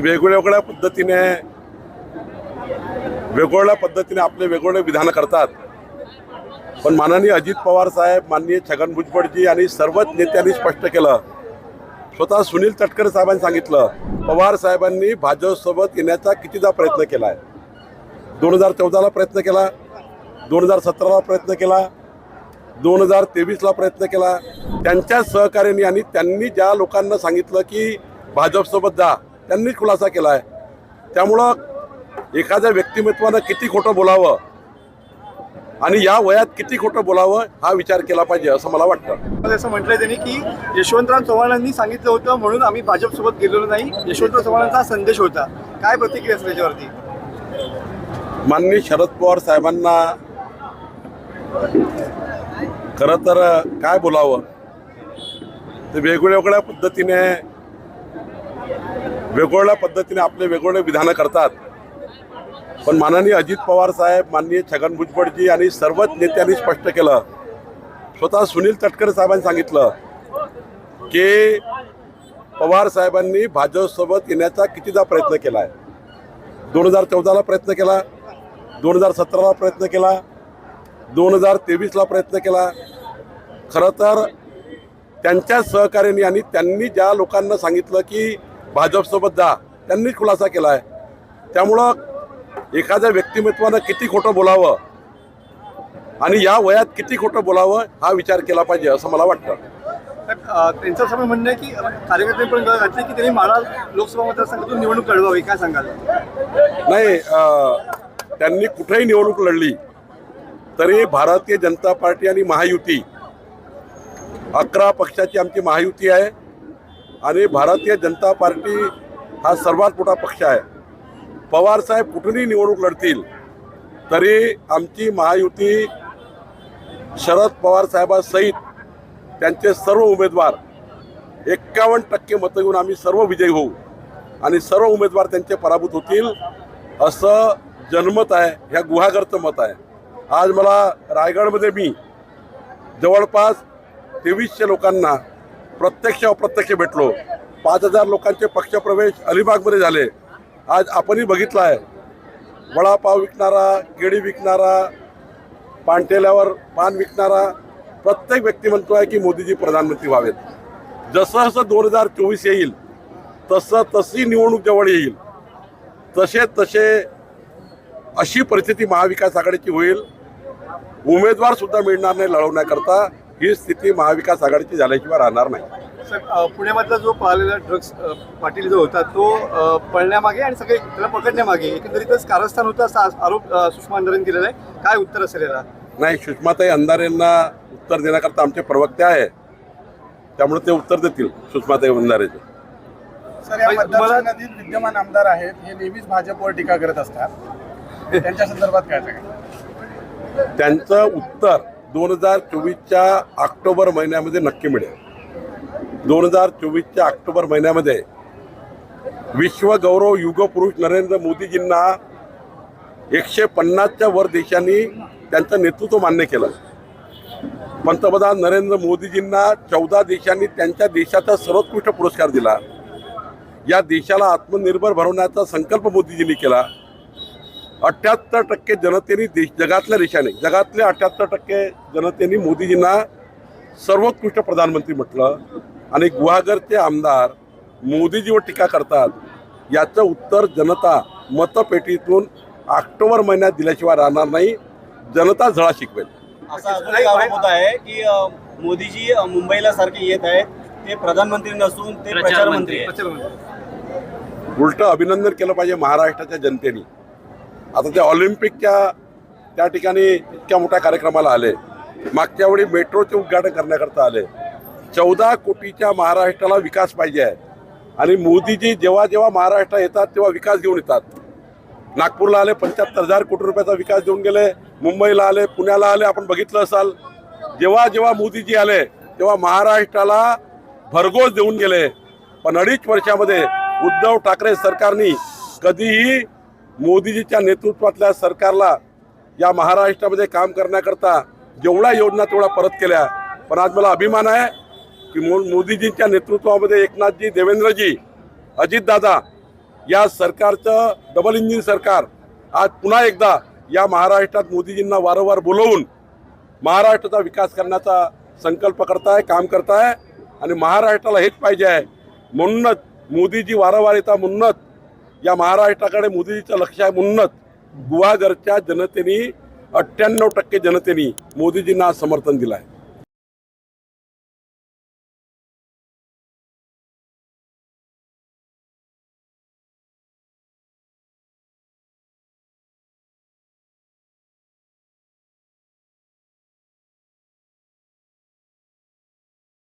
वेगवेगळ्या पद्धतीने वेगवेगळ्या पद्धतीने आपले वेगवेगळे विधान करतात. पण माननीय अजित पवार साहेब माननीय छगन भुजबळजी आणि सर्वच नेत्यांनी स्पष्ट केलं. स्वतः सुनील तटकरे साहेबांनी सांगितलं पवार साहेबांनी भाजपसोबत येण्याचा कितीदा प्रयत्न केला आहे दोन हजार चौदाला प्रयत्न केला दोन हजार सतराला प्रयत्न केला दोन हजार तेवीसला प्रयत्न केला. त्यांच्या सहकार्याने आणि त्यांनी ज्या लोकांना सांगितलं की भाजपसोबत जा त्यांनी खुलासा केला आहे त्यामुळं एखाद्या व्यक्तिमत्वानं किती खोटं बोलावं आणि या वयात किती खोटं बोलावं हा विचार केला पाहिजे असं मला वाटतं. असं म्हटलंय त्यांनी की यशवंतराव चव्हाणांनी सांगितलं होतं म्हणून आम्ही भाजपसोबत गेलेलो नाही. यशवंतराव चव्हाणांचा संदेश होता. काय प्रतिक्रिया असेल त्याच्यावरती माननीय शरद पवार साहेबांना खरं तर काय बोलावं? ते वेगवेगळ्या पद्धतीने वेगवेगळ्या पद्धतीने आपले वेगवेगळे विधानं करतात. पण माननीय अजित पवार साहेब माननीय छगन भुजबळजी आणि सर्वच नेत्यांनी स्पष्ट केलं. स्वतः सुनील तटकरे साहेबांनी सांगितलं की पवार साहेबांनी भाजपसोबत येण्याचा कितीदा प्रयत्न केला आहे दोन हजार चौदाला प्रयत्न केला दोन हजार सतराला प्रयत्न केला दोन हजार तेवीसला प्रयत्न केला. खरं तर त्यांच्या सहकार्याने आणि त्यांनी ज्या लोकांना सांगितलं की भाजपसोबत जा. त्यांनी खुलासा केला आहे त्यामुळं एखाद्या व्यक्तिमत्वानं किती खोटं बोलावं आणि या वयात किती खोटं बोलावं हा विचार केला पाहिजे असं मला वाटतं. त्यांचं असं म्हणणं आहे की पण घातली की त्यांनी माळा लोकसभा मतदारसंघातून निवडणूक लढवावी. काय सांगाल? नाही त्यांनी कुठेही निवडणूक लढली तरी भारतीय जनता पार्टी आणि महायुती अकरा पक्षाची आमची महायुती आहे. आणि भारतीय जनता पार्टी हा सर्वात मोठा पक्ष आहे. पवार साहेब कुठूनही निवडणूक लढतील तरी आमची महायुती शरद पवार साहेबासहित त्यांचे सर्व उमेदवार एक्कावन्न टक्के मतं घेऊन आम्ही सर्व विजयी होऊ आणि सर्व उमेदवार त्यांचे पराभूत होतील असं जनमत आहे ह्या गुहागरचं मत आहे. आज मला रायगडमध्ये मी जवळपास तेवीसशे लोकांना प्रत्यक्ष अप्रत्यक्ष भेटलो. पाच हजार लोकांचे पक्षप्रवेश अलिबागमध्ये झाले. आज आपणही बघितलं आहे वडापाव विकणारा केळी विकणारा पानटेल्यावर पान विकणारा प्रत्येक व्यक्ती म्हणतो आहे की मोदीजी प्रधानमंत्री व्हावेत. जसं जसं दोन हजार चोवीस येईल तसं तशी निवडणूक जवळ येईल. तसे तसे अशी परिस्थिती महाविकास आघाडीची होईल. उमेदवारसुद्धा मिळणार नाही लढवण्याकरता. ही स्थिती महाविकास आघाडीची झाल्याशिवाय राहणार नाही. पुण्यामधला जो पळालेला ड्रग्स पाटील जो होता तो पळण्यामागे आणि सगळे त्याला पकडण्यामागे एकंदरीतच कारस्थान होतं असा आरोप सुषमा अंधारेंनी केलेला आहे. काय उत्तर असेल याला? नाही सुषमाताई अंधारेंना उत्तर देण्याकरता आमचे प्रवक्ते आहे त्यामुळे ते उत्तर देतील सुषमाताई अंधारेचे. सर या मतदारसंघातील विद्यमान आमदार आहेत हे नेहमीच भाजपवर टीका करत असतात. त्यांच्या संदर्भात काय सांगा त्यांचं उत्तर दोन हजार चोवीसच्या ऑक्टोबर महिन्यामध्ये नक्की मिळेल. दोन हजार चोवीसच्या ऑक्टोबर महिन्यामध्ये विश्वगौरव युगपुरुष नरेंद्र मोदीजींना एकशे पन्नासच्या वर देशांनी त्यांचं नेतृत्व मान्य केलं. पंतप्रधान नरेंद्र मोदीजींना चौदा देशांनी त्यांच्या देशाचा सर्वोत्कृष्ट पुरस्कार दिला. या देशाला आत्मनिर्भर भरवण्याचा संकल्प मोदीजींनी केला. अठ्ठ्याहत्तर टक्के जनतेने देश जगातल्या देशाने जगातल्या अठ्ठ्याहत्तर टक्के जनतेने मोदीजींना सर्वोत्कृष्ट प्रधानमंत्री म्हटलं. आणि गुहागरचे आमदार मोदीजीवर टीका करतात. याचं उत्तर जनता मतपेटीतून ऑक्टोबर महिन्यात दिल्याशिवाय राहणार नाही. जनता झळा शिकवेल. असा अजून एक आरोप होत आहे की मोदीजी मुंबईला सारखे येत आहेत. ते प्रधानमंत्री नसून ते प्रचार मंत्री उलटं अभिनंदन केलं पाहिजे महाराष्ट्राच्या जनतेने. आता त्या ऑलिम्पिकच्या त्या ठिकाणी इतक्या मोठ्या कार्यक्रमाला आले. मागच्या वेळी मेट्रोचे उद्घाटन करण्याकरता आले. चौदा कोटीच्या महाराष्ट्राला विकास पाहिजे आहे. आणि मोदीजी जेव्हा जेव्हा महाराष्ट्रात येतात तेव्हा विकास घेऊन येतात. नागपूरला आले पंच्याहत्तर हजार कोटी रुपयाचा विकास देऊन गेले. मुंबईला आले पुण्याला आले आपण बघितलं असाल. जेव्हा जेव्हा मोदीजी आले तेव्हा महाराष्ट्राला भरघोस देऊन गेले. पण अडीच वर्षामध्ये उद्धव ठाकरे सरकारने कधीही मोदीजीच्या नेतृत्वातल्या सरकारला या महाराष्ट्रामध्ये काम करण्याकरता जेवढ्या योजना तेवढ्या परत केल्या. पण आज मला अभिमान आहे की मो मोदीजींच्या नेतृत्वामध्ये एकनाथजी देवेंद्रजी अजितदादा या सरकारचं डबल इंजिन सरकार आज पुन्हा एकदा या महाराष्ट्रात मोदीजींना वारंवार बोलवून महाराष्ट्राचा विकास करण्याचा संकल्प करताय काम करताय आणि महाराष्ट्राला हेच पाहिजे आहे. म्हणूनच मोदीजी वारंवार येतात म्हणूनच या महाराष्ट्राकडे मोदीजीचं लक्ष आहे म्हणूनच गुहागरच्या जनतेने अठ्ठ्याण्णव टक्के जनतेने मोदीजींना समर्थन दिलं आहे.